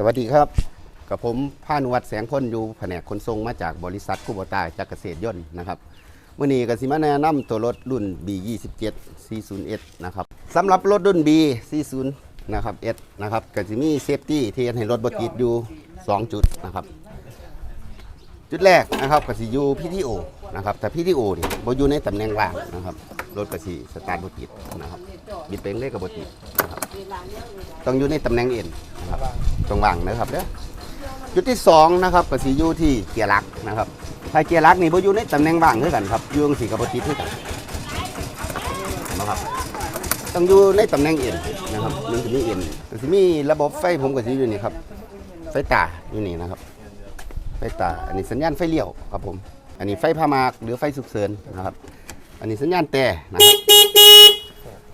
สวัสดีครับ กับผมพานุวัฒน์แสงพ้นอยู่แผนกขนส่งมาจากบริษัทคูโบตาจากเกษตรยนต์นะครับวันนี้ก็สิมาแนะนำตัวรถรุ่น B27 40S นะครับสำหรับรถรุ่น B40 นะครับ S นะครับก็จะมีเซฟตี้ที่ให้รถบติดอยู่ 2 จุดนะครับ จุดแรกนะครับก็สิอยู่ PTO นะครับแต่ PTO นี่บ่อยู่ในตำแหน่งว่างนะครับรถก็สิสตาร์ทบ่ติดนะครับบิดเปงเลขก็บ่ติดนะครับ ต้องอยู่ในตำแหน่งเอ็นนะครับตรงว่างนะครับเด้อจุดที่สองนะครับก็สิอยู่ที่เกียร์ลักนะครับ ถ้าเกียร์ลักนี่บ่อยู่ในตำแหน่งว่างคือกันครับอยู่งซี่ก็บ่ติดคือกันนะครับต้องอยู่ในตำแหน่งเอ็นนะครับมันจะมีเอ็นก็สิมีระบบไฟผมก็สิอยู่นี่ครับไฟตาอยู่นี่นะครับ ไฟตาอันนี้สัญญาณไฟเลี้ยวครับผม อันนี้ไฟพามากหรือไฟสุกเสริญนะครับ อันนี้สัญญาณแต่นะครับ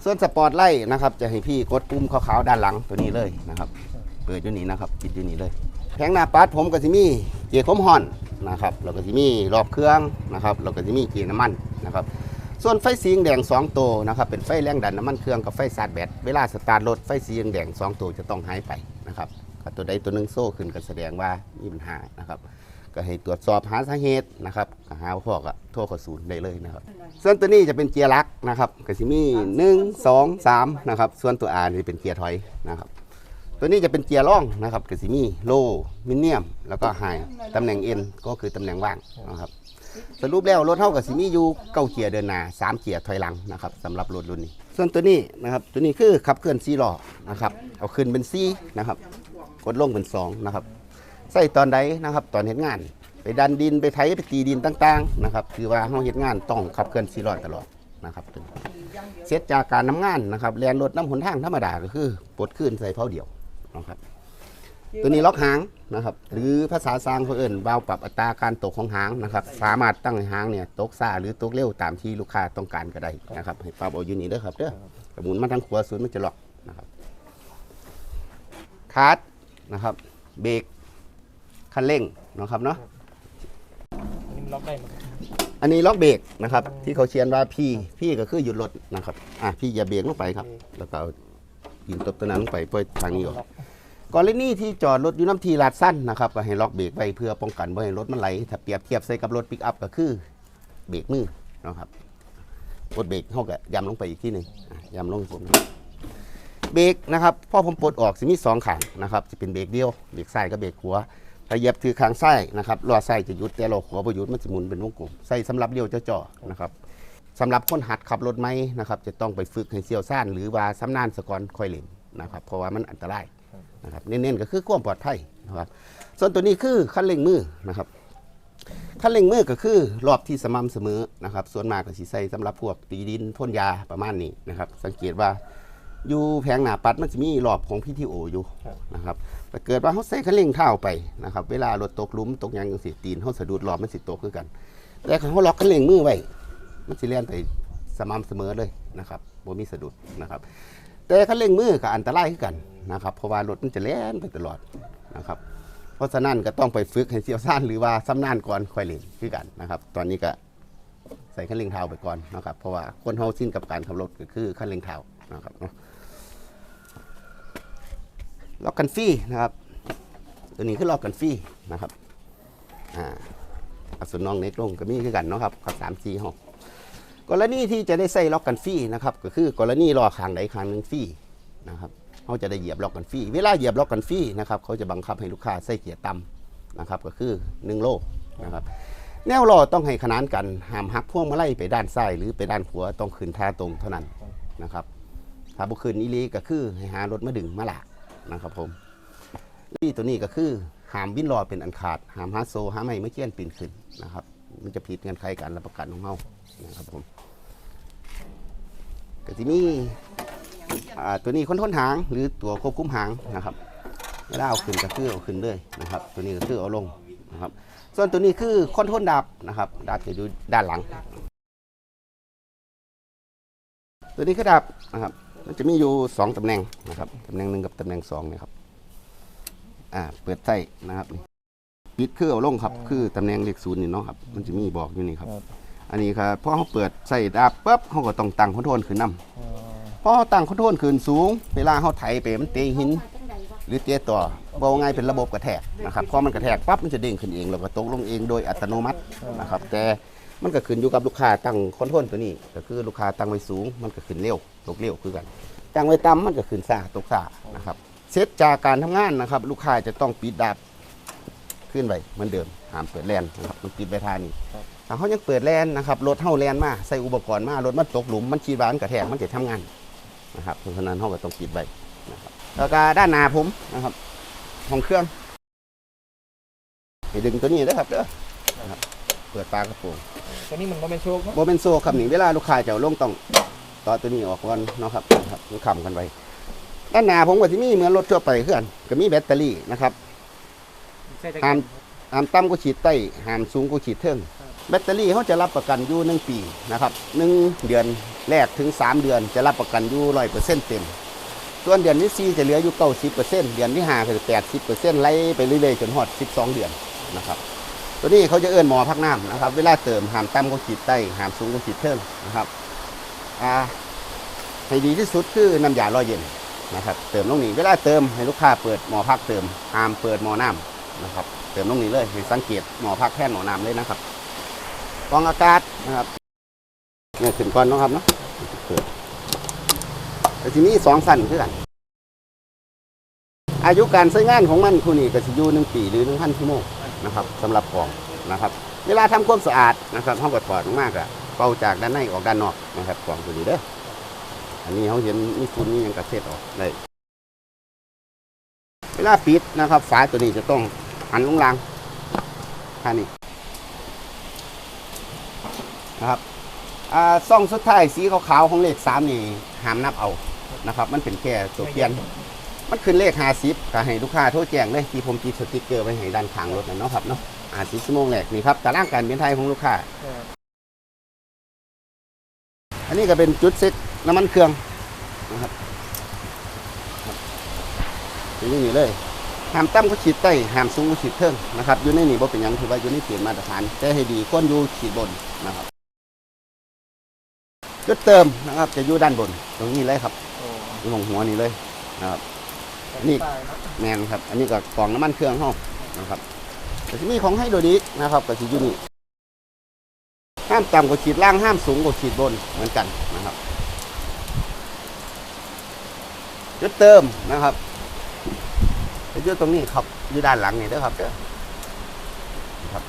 ส่วนสปอร์ตไลท์นะครับจะให้พี่กดปุ่มขาวๆด้านหลังตัวนี้เลยนะครับ เปิดอยู่นี่นะครับปิดอยู่นี่เลย แผงหน้าปัดผมก็จะมีเกียร์คมฮอนนะครับแล้วก็จะมีรอบเครื่องนะครับแล้วก็จะมีเกียร์น้ำมันนะครับส่วนไฟสีแดงสองตัวนะครับเป็นไฟแรงดันน้ำมันเครื่องกับไฟสาดแบตเวลาสตาร์ทรถไฟสีแดงสองตัวจะต้องหายไปนะครับตัวใดตัวหนึ่งโซ่ขึ้นก็แสดงว่ามีปัญหานะครับ ก็ให้ตรวจสอบหาสาเหตุนะครับก็หาพ่อก็โทรเข้าศูนย์ได้เลยนะครับ ส่วนตัวนี้จะเป็นเกียร์ลักนะครับก็สิมี1 2 3นะครับ ส่วนตัว R นี่เป็นเกียร์ถอยนะครับ ตัวนี้จะเป็นเกียร์ร่องนะครับก็สิมีโลมิเนียม แล้วก็ไฮตำแหน่ง N ก็คือตำแหน่งว่างนะครับสรุปแล้วรถเท่ากับสิมีอยู่เก้าเกียร์เดินหน้าสามเกียร์ถอยหลังนะครับสำหรับรถรุ่นนี้ ส่วนตัวนี้นะครับตัวนี้คือขับเคลื่อนซีล้อนะครับเอาขึ้นเป็นซีนะครับ กดลงเป็นสองนะครับ ใส่ตอนใดนะครับตอนเห็นงาน ไปดันดินไปไถไปตีดินต่างๆนะครับคือว่าห้องเห็นงานต้องขับเคลื่อนซีล้อตลอดนะครับตัวเสร็จจากการน้ำงานนะครับแลนรถน้ำหนทางธรรมดาก็คือปลดขึ้นใส่เผาเดี่ยวนะครับตัวนี้ล็อกหางนะครับหรือภาษาซางเขาเอิ่นวาล์วปรับอัตราการตกของหางนะครับสามารถตั้งหางเนี่ยตกซ่าหรือตกเร็วตามที่ลูกค้าต้องการก็ได้นะครับให้ปรับเอาอยู่นี่เด้อครับเด้อกระหมุนมาทางขวาสุดมันจะล็อกนะครับคาร์ดนะครับเบรก คันเร่งนะครับเนาะอันนี้มันล็อกได้หมดอันนี้ล็อกเบรกนะครับ ที่เขาเชียนว่าพี่พี่ก็คือหยุดรถนะครับอะพี่อย่าเบรกลงไปครับ แล้วก็เอายิงตบตัวนั้นลงไปปล่อยทางนี้ออกกรณีที่จอดรถอยู่น้ำทีลาดสั้นนะครับก็ให้ล็อกเบรกไว้เพื่อป้องกันไม่ให้รถมันไหลถ้าเปรียบเทียบใส่กับรถปิกอัพก็คือเบรกมือนะครับกดเบรกเขาก็ย้ำลงไปอีกที่หนึ่งอะย้ำลงผมนะเบรกนะครับพอผมปลดออกสิมีสองขางนะครับจะเป็นเบรกเดียวเบรกซ้ายกับเบรกขวา ถ้าเหยียบถือข้างซ้ายนะครับล้อซ้ายจะหยุดแต่ล้อขวาประยุทธ์มันจะหมุนเป็นวงกลมใส่สำหรับเลี้ยวจ่อๆนะครับสำหรับคนหัดขับรถไหมนะครับจะต้องไปฝึกให้เซียวซ่านหรือว่าสำนานสกอนคอยเล่นนะครับเพราะว่ามันอันตรายนะครับเน้นๆก็คือความปลอดภัยนะครับส่วนตัวนี้คือคันเร่งมือนะครับ คันเร่งมือก็คือรอบที่สม่ำเสมอนะครับ ส่วนมากก็สิใส่สำหรับพวกตีดินพ่นยาประมาณนี้นะครับ สังเกตว่าอยู่แผงหน้าปัดมันจะมีรอบของพีทีโออยู่นะครับ แต่เกิดว่าเขาใส่คันเร่งเท้าไปนะครับเวลารถตกลุมตกยังจังสิตีนเขาสะดุดรอบมันสิตกคือกัน แต่เขาล็อกคันเร่งมือไว้มันสิเลี่ยนไปสม่ำเสมอเลยนะครับบ่มีสะดุดนะครับ แต่คันเร่งมือก็อันตรายคือกันนะครับเพราะว่ารถมันจะแล่นไปตลอดนะครับ เพราะฉะนั้นก็ต้องไปฝึกให้เชี่ยวชาญหรือว่าสำนานก่อนค่อยเล่นคือกันนะครับ ตอนนี้ก็ใส่คันเร่งเท้าไปก่อนนะครับ เพราะว่าคนเฮาสิ้นกับการขับรถก็คือคันเร่งเท้านะครับเนาะ ล็อกกันฟรีนะครับ ตัวนี้คือล็อกกันฟรีนะครับอ่าอัศนน้องเน็กลงก็มีคือกันเนาะครับขับสามจีห้องกรณีที่จะได้ใส่ล็อกกันฟรีนะครับก็คือกรณีรอขางใดขางหนึ่งฟรีนะครับเขาจะได้เหยียบล็อกกันฟรีเวลาเหยียบล็อกกันฟรีนะครับเขาจะบังคับให้ลูกค้าใส่เกียร์ต่ำนะครับก็คือ 1 โลนะครับแนวล้อต้องให้ขนานกันห้ามหักพวงมาลัยไปด้านซ้ายหรือไปด้านขวาต้องขึ้นท่าตรงเท่านั้นนะครับถ้าบุขึ้นอีลีก็คือให้หารถมาดึงมาหลาก นะครับผมนี่ตัวนี้ก็คือหามวินล้อเป็นอันขาด หามฮาโซห้ามไม่ไม่เกี้ยนปีนขึ้นนะครับ มันจะผิดเงื่อนไขการรับประกันของเรานะครับผมก็จะมีอ่ตัวนี้คนทนหางหรือตัวควบคุมหางนะครับเวลาเอาขึ้นก็คือเอาขึ้นเลยนะครับ ตัวนี้ก็คือเอาลงนะครับ ส่วนตัวนี้คือคอนทรลดับนะครับดับจะอยู่ด้านหลัง ตัวนี้คือดับนะครับ มันจะมีอยู่สองตำแหน่งนะครับตำแหน่งหนึ่งกับตำแหน่งสองนะครับอ่าเปิดไส้นะครับนี่ปิดคือเอาลงครับ คือตำแหน่งเลขศูนย์นี่เนาะครับมันจะมีบอกอยู่นี่ครับครับอันนี้ครับพอเขาเปิดใส่ดับปุ๊บเขาก็ต้องตั้งคอนโทรลขึ้นนำอ๋อพอเขาตั้งคอนโทรลขึ้นสูง เวลาเขาไถไปมันเตะหิน หรือเตี้ยตัวบอกว่าไงเป็นระบบกระแทกนะครับพอมันกระแทกปั๊บมันจะเด้งขึ้นเองแล้วก็ตกลงเองโดยอัตโนมัตินะครับ แต่มันก็ขึ้นอยู่กับลูกค้าตั้งคอนโทรลตัวนี้ ก็คือลูกค้าตั้งไว้สูง มันก็ขึ้นเร็ว ตกเร็วคือกันตั้งไว้ต่ำมันก็ขึ้นซ่าตกซ่านะครับเซตจากการทำงานนะครับ ลูกค้าจะต้องปิดดับขึ้นไปเหมือนเดิมห้ามเปิดแลนนะครับมันปิดไว้ทานี้ถ้าเขายังเปิดแลนนะครับรถเฮาแลนมาใส่อุปกรณ์มารถมันตกหลุมมันชีบานกระแทกมันจะทำงานนะครับเพราะฉะนั้นเขาก็ต้องปิดไว้นะครับแล้วก็ด้านหน้าผมนะครับห้องเครื่องให้ดึงตัวนี้นะครับเด้อนะครับเปิดฝากระโปรงตัวนี้มันก็เป็นโชคเนาะโบเป็นโซ่ครับนี่เวลาลูกค้าจะเอาลงต้อง ต่อตัวนี้ออกก่อนเนาะครับนะครับมันคำกันไว้ด้านหน้าผมก็จะมีเหมือนรถทั่วไปคือกันก็มีแบตเตอรี่นะครับใช่แต่ห้ามห้ามต่ำก็ฉีดใต้ห้ามสูงก็ฉีดเทิงแบตเตอรี่เขาจะรับประกันอยู่หนึ่งปีนะครับหนึ่งเดือนแรกถึงสามเดือนจะรับประกันอยู่ร้อยเปอร์เซ็นต์เต็มส่วนเดือนที่สี่จะเหลืออยู่เก้าสิบเปอร์เซ็นต์เดือนที่ห้าคือแปดสิบเปอร์เซ็นต์ไล่ไปเรื่อยๆจนหอดสิบสองเดือนนะครับตัวนี้เขาจะเอื้อนหมอพักน้ำนะครับ เวลาเติมหามต่ำก็ขีดใต้หามสูงก็ขีดเทิงนะครับ อ่าให้ดีที่สุดคือน้ำยาลอยเย็นนะครับ เติมลงนี้เวลาเติมให้ลูกค้าเปิดหมอพักเติมหามเปิดหมอน้ำนะครับ เติมลงนี้เลยให้สังเกตหมอพักแท่นหมอน้ำเลยนะครับกองอากาศนะครับเนี่ยขึ้นก่อนนะครับเนาะเปิดแต่ทีนี้สองสั้นคือกัน อายุการใช้งานของมันคู่นี้ก็จะอยู่หนึ่งปีหรือหนึ่งพันชั่วโมงนะครับสำหรับกล่องนะครับ เวลาทำความสะอาดนะครับห้องกดถอดออกมากอะ เป่าจากด้านในออกด้านนอกนะครับกล่องตัวนี้เด้ออันนี้เขาเห็นมีฝุ่นมีอย่างกระเซ็ดออกได้เวลาปิดนะครับฝาตัวนี้จะต้องหันลงล่างท่านี้นะครับซ่องสุดท้ายสีขาวๆของเลขสามนี่ห้ามนับเอานะครับ มันเป็นแค่ตัวเปลี่ยน มันขึ้นเลขห้าสิบก็ให้ลูกค้าโทรแจ้งเลยที่ผมติดสติ๊กเกอร์ไว้ให้ด้านข้างรถนะเนาะครับเนาะห้าสิบชั่วโมงแรกนี่ครับตารางการเปลี่ยนไทยของลูกค้า นนี้ก็เป็นจุดเซ็ตน้ำมันเครื่องนะครับอยู่นี่เลยหามต่ำก็ฉีดใต้หามสูงก็ฉีดเทิงนะครับอยู่ในนี่บ่เป็นยังถือว่าอยู่ในเกณฑ์มาตรฐาน แต่ให้ดีควรอยู่ฉีดบนนะครับจุดเติมนะครับ จะอยู่ด้านบน ตรงนี้เลยครับโอ้อยู่ของหัวนี่เลยนะครับนี่แมนครับ อันนี้ก็กล่องน้ำมันเครื่องห้องนะครับแต่ที่มีของให้โดยดิกนะครับก็สิอยู่นี่ ห้ามต่ำกว่าขีดล่างห้ามสูงกว่าขีดบนเหมือนกันนะครับจุดเติมนะครับจะอยู่ตรงนี้ครับอยู่ด้านหลังนี่เด้อครับเด้อครับ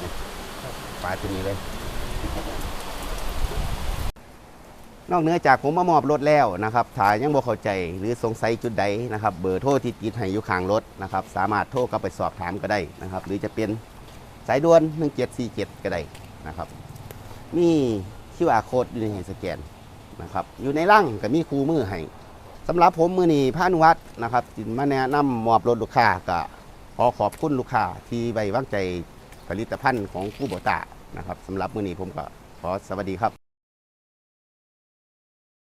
นี่ปลายตัวนี้เลยนอกเหนือจากผมมามอบรถแล้วนะครับถ้ายังบ่เข้าใจหรือสงสัยจุดใดนะครับ เบอร์โทรที่ติดให้อยู่ข้างรถนะครับ สามารถโทรกลับไปสอบถามก็ได้นะครับ หรือจะเป็นสายด่วน 1747 ก็ได้ นะครับ มีคิวอาร์โค้ดอยู่ในให้สแกนนะครับอยู่ในร่างก็มีครูมือให้สำหรับผมมือนี้พานุวัฒน์นะครับจินมาแนะนำมอบรถลูกค้าก็ขอขอบคุณลูกค้าที่ไว้วางใจผลิตภัณฑ์ของคู่โบตานะครับสำหรับมือนี้ผมก็ขอสวัสดีครับ